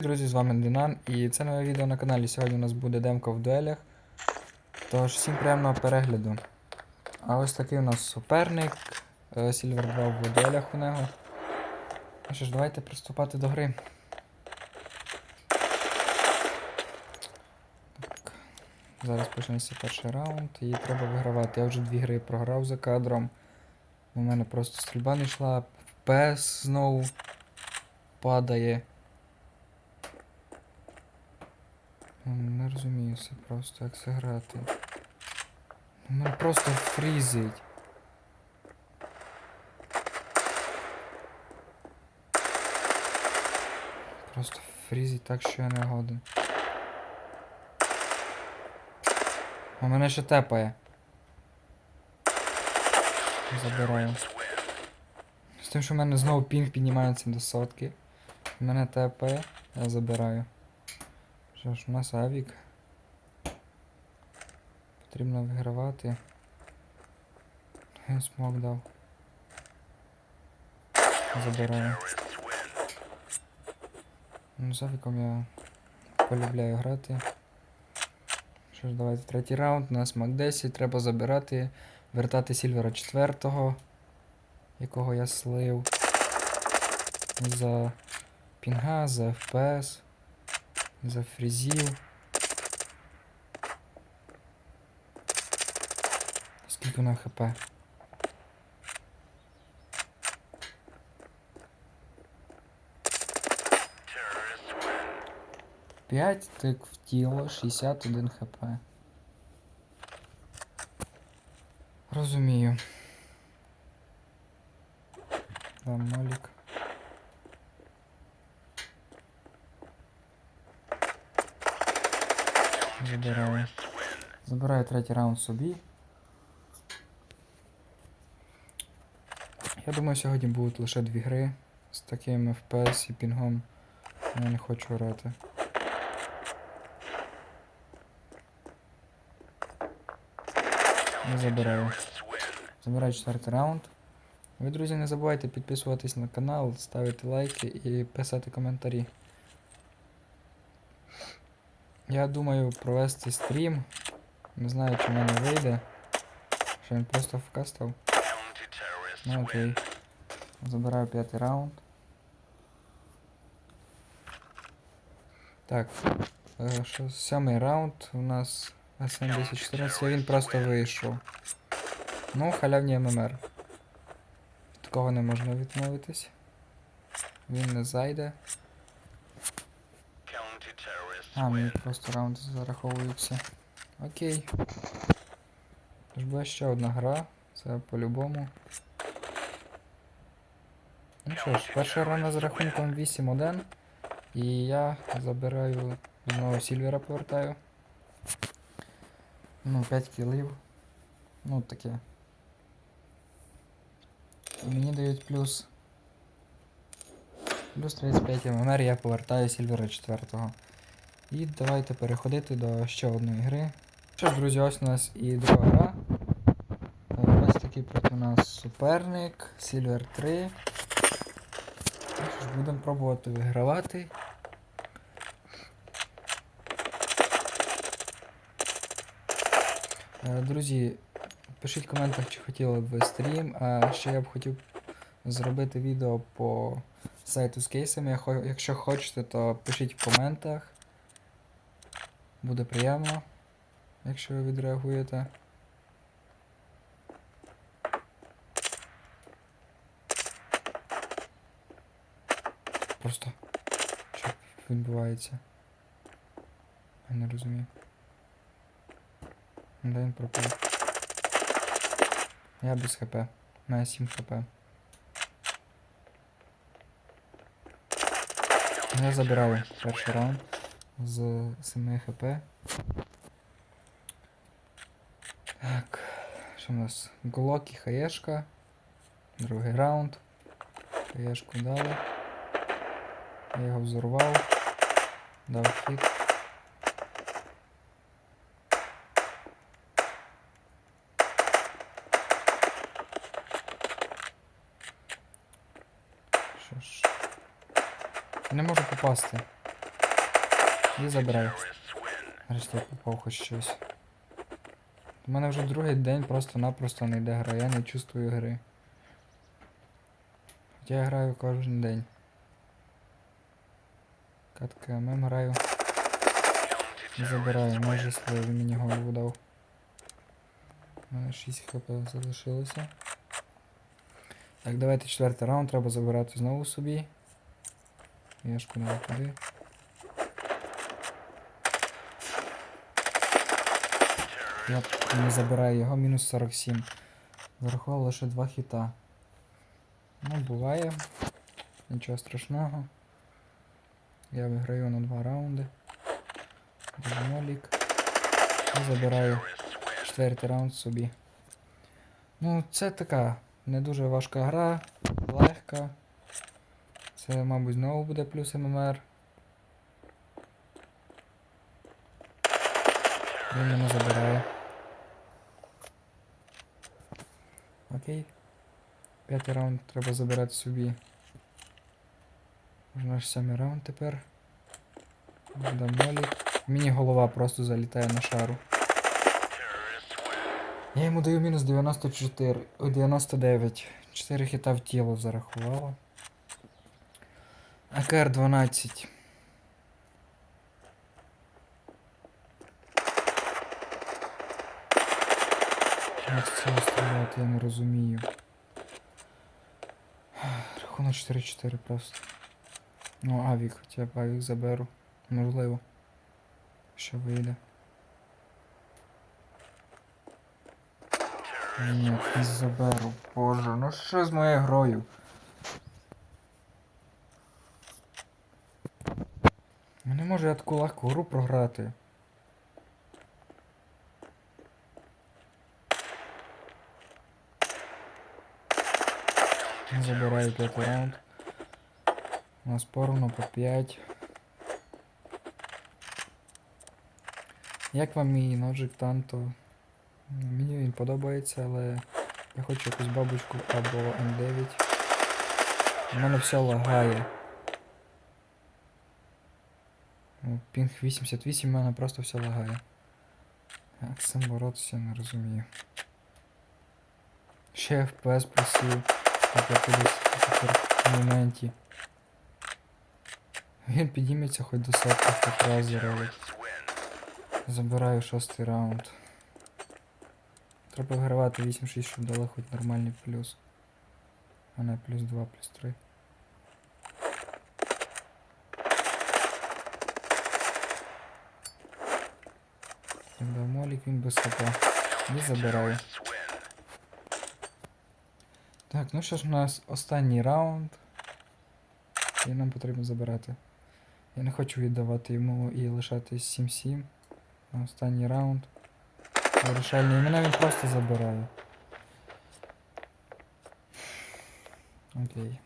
Друзі, з вами Динан і це нове відео на каналі. Сьогодні у нас буде демка в дуелях. Тож всім приємного перегляду. А ось такий у нас суперник. Сільвер 2 в дуелях у нього. Ну що ж, давайте приступати до гри. Так. Зараз почнеться перший раунд і треба вигравати. Я вже дві гри програв за кадром. У мене просто стрільба не йшла, FPS знову падає. Я Не розумію все просто, як це грати. Мене просто фрізить. Просто фрізить так, що я не годен. А мене ще тепає. Забираю. З тим, що в мене знову пінг піднімається до сотки. Мене тепає, я забираю. Що ж, у нас авік. Потрібно вигравати. Смок дав. Забираю. Ну, з авіком я полюбляю грати. Що ж, давайте третій раунд. У нас мак 10, треба забирати, вертати Сільвера 4, якого я слив. За пінга, за FPS. За фрізів. Скільки вона хп? П'ять тик в тіло, 61 хп. Розумію. Дам молік. Забираю. Забираю третій раунд собі. Я думаю, сьогодні будуть лише дві гри з таким FPS і пінгом. Я не хочу грати. Не забираю. Забираю четвертий раунд. Ви, друзі, не забувайте підписуватись на канал, ставити лайки і писати коментарі. Я думаю провести стрім. Не знаю, чи в мене вийде. Що він просто вкастав. Ну окей. Забираю п'ятий раунд. Так. е, Що, сьомий раунд у нас СМ 1014, він просто вийшов. Ну, халявні ММР. Від такого не можна відмовитись. Він не зайде. А, мені просто раунди зараховуються. Окей. Тож ще одна гра. Це по-любому. Ну що ж, перша гра з рахунком 8-1. І я забираю знову Сільвера повертаю. Ну, 5 кілів. Ну таке. І мені дають плюс. Плюс 35 ММР, я повертаю Сільвера 4. І давайте переходити до ще одної гри. Що ж, друзі, ось у нас і друга гра. Е, Ось такий проти нас суперник, Silver 3. Ну що ж, будемо пробувати вигравати. Е, Друзі, пишіть в коментах, чи хотіли б ви стрім, а ще я б хотів зробити відео по сайту з кейсами. Якщо хочете, то пишіть в коментах. Буде приємно, якщо ви відреагуєте. Просто що відбувається? Я не розумію. Де він пропав? Я без хп. Мене 7 хп. Я забираю перший раунд з 7 хп. Так. Що у нас? Глок і хаєшка. Другий раунд. Хаєшку дали. Я його взорвав. Дав хід. Що ж. Не можу попасти. І забираю. Нарешті я попав хоч щось. У мене вже другий день просто-напросто не йде гра, я не чувствую гри. Хоча я граю кожен день. Катка ММ граю. І забираю, майже слив мені голову дав. У мене 6 хп залишилося. Так, давайте четвертий раунд, треба забирати знову собі. Я ж куди туди. Я не забираю його, мінус 47. Врахував лише два хіта. Ну, буває. Нічого страшного. Я виграю на два раунди. Нолік. І забираю четвертий раунд собі. Ну, це така не дуже важка гра, легка. Це, мабуть, знову буде плюс ММР. Він мене забирає. Окей. П'ятий раунд треба забирати собі. Вже наш сьомий раунд тепер. Дамолі. Мені голова просто залітає на шару. Я йому даю мінус 94. 99. 4 хіта в тіло зарахувало. АКР-12. Як з цього стріляти, я не розумію. Рахунок 4-4 просто. Ну, авік, хоча б авік заберу. Можливо. Що вийде. Ні, не заберу. Боже, ну що з моєю грою? Ну не можу я таку легку гру програти. Забираю п'ятий раунд. У нас поровну по 5. Як вам мій ножик танто? Мені він подобається, але я хочу якусь бабочку або М9. У мене все лагає. Ну, Пінг 88 у мене просто все лагає. Як з цим боротися, не розумію. Ще FPS просив на 50 в моменті. Він підніметься хоч до сотки хоч раз заролить. Забираю шостий раунд. Треба вигравати 8-6, щоб дали хоч нормальний плюс. А не плюс 2, плюс 3. Тогда молік він без хп. І забираю. Так, ну що ж у нас останній раунд. І нам потрібно забирати. Я не хочу віддавати йому і лишатись 7-7. На Останній раунд. Вирішальний. І мене він просто забирає. Окей.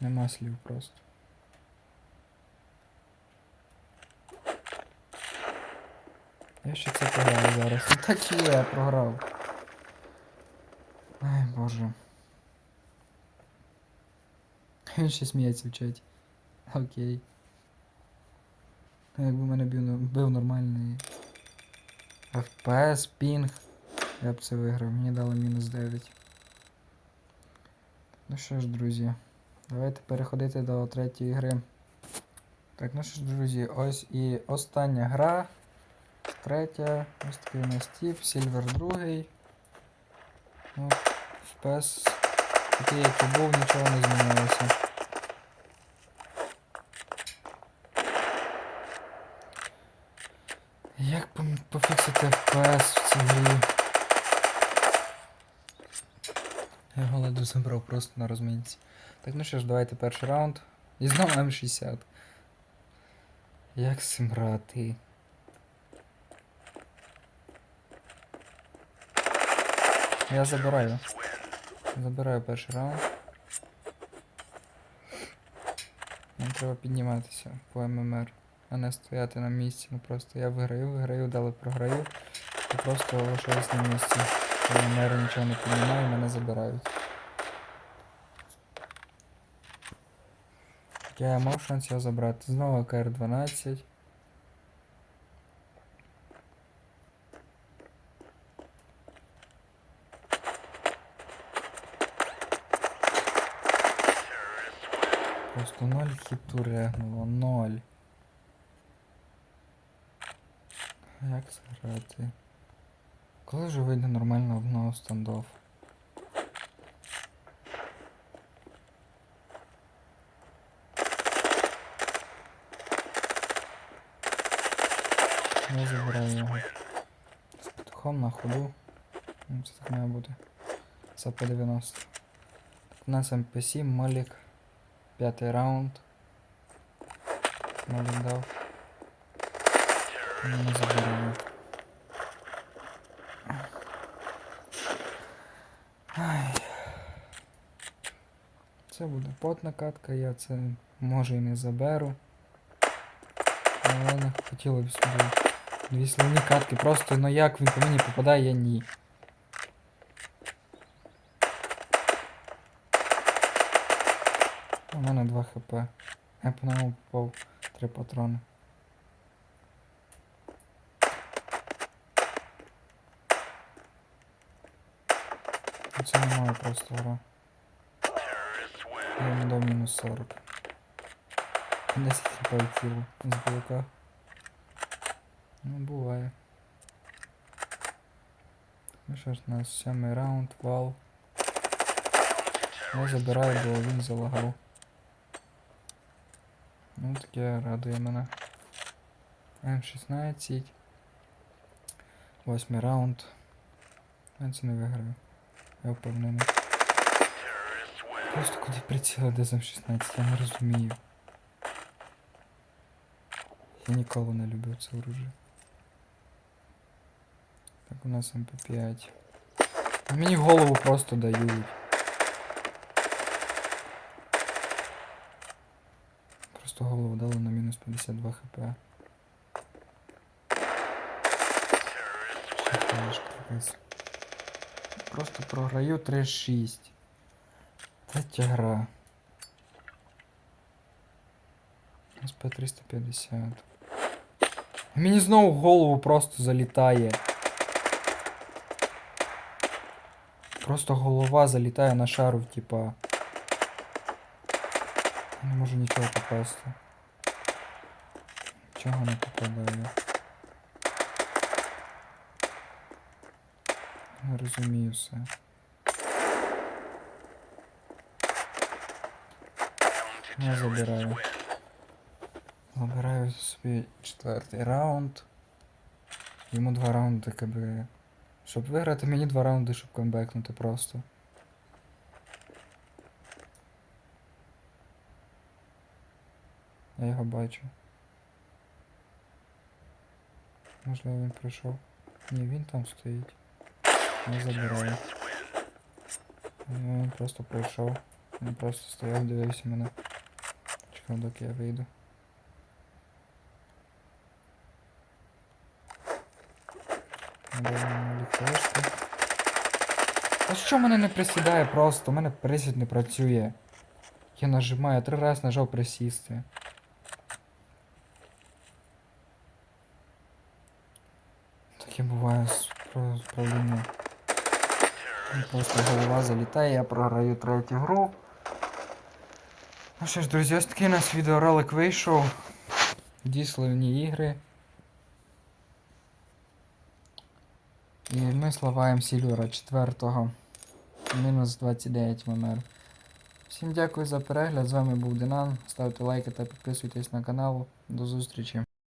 Нема слів просто. Я ще це програю зараз. Так і я програв. Ай, боже. Він ще сміється в чаті. Окей. Ну, Якби мене бив, бив нормальний FPS, пінг, я б це виграв. Мені дали мінус 9. Ну що ж, друзі, давайте переходити до третьої гри. Так, ну що ж, друзі, ось і остання гра. Третя. Ось такий у нас тип, Сільвер другий. Ну, FPS такий, як і був, нічого не змінилося. Як пофіксити FPS в цій грі? Я голоду забрав просто на розмінці. Так, ну що ж, давайте перший раунд. І знову М60. Як з цим грати? Я забираю. Забираю перший раунд. Нам треба підніматися по ММР, а не стояти на місці. Ну просто я виграю, виграю, далі програю. І просто лишаюсь на місці. ММР нічого не піднімаю, мене забирають. Я мав шанс його забрати. Знову КР-12. Просто ноль хіту регнуло, ноль. Як це грати? Коли вже вийде нормально одного стандоф? Я забираю його. З петухом на ходу. Ну, Це так має бути. Це по 90. Так, у нас МП7, Малік. П'ятий раунд. Малік дав. Ну, Не забираємо. Це буде потна катка, я це може і не заберу. Але не хотіло б собі дві слівні катки. Просто ну як він по мені попадає, я ні. У мене 2 хп. Я по ньому попав 3 патрони. Це не просто гра. Я йому дав мінус 40. 10 хп тіло з блока. Ну, буває. Ну що ж, у нас сьомий раунд, вал. Я забираю, бо він залагав. Ну, таке радує мене. М16. Восьмий раунд. Я це не виграю. Я впевнений. Просто куди приціла де за 16, я не розумію. Я ніколи не любив це оружие. Так, у нас МП5. Мені голову просто дають. Просто голову дали на мінус 52 хп. Просто програю 3-6. Третя гра. СП 350. Мені знову голову просто залітає. Просто голова залітає на шару, типа. Можу нічого попасти. Чого не попадаю? Не розумію все. Я забираю. Забираю собі четвертий раунд. Йому два раунди КБ. Щоб виграти, мені два раунди, щоб камбекнути просто. Я його бачу. Можливо він прийшов. Ні, він там стоїть. Я забираю. Ну, Він просто прийшов. Він просто стояв, дивився мене. Чекав, доки я вийду. Надаємо. А що мене не присідає просто? У мене присід не працює. Я нажимаю, три рази нажав присісти. Таке буває з про- з. Просто голова залітає, я програю третю гру. Ну що ж, друзі, ось такий у нас відеоролик вийшов. Дісловні ігри. І ми славаємо Сільвера 4 мінус 29 ММР. Всім дякую за перегляд. З вами був Динан. Ставте лайки та підписуйтесь на канал. До зустрічі.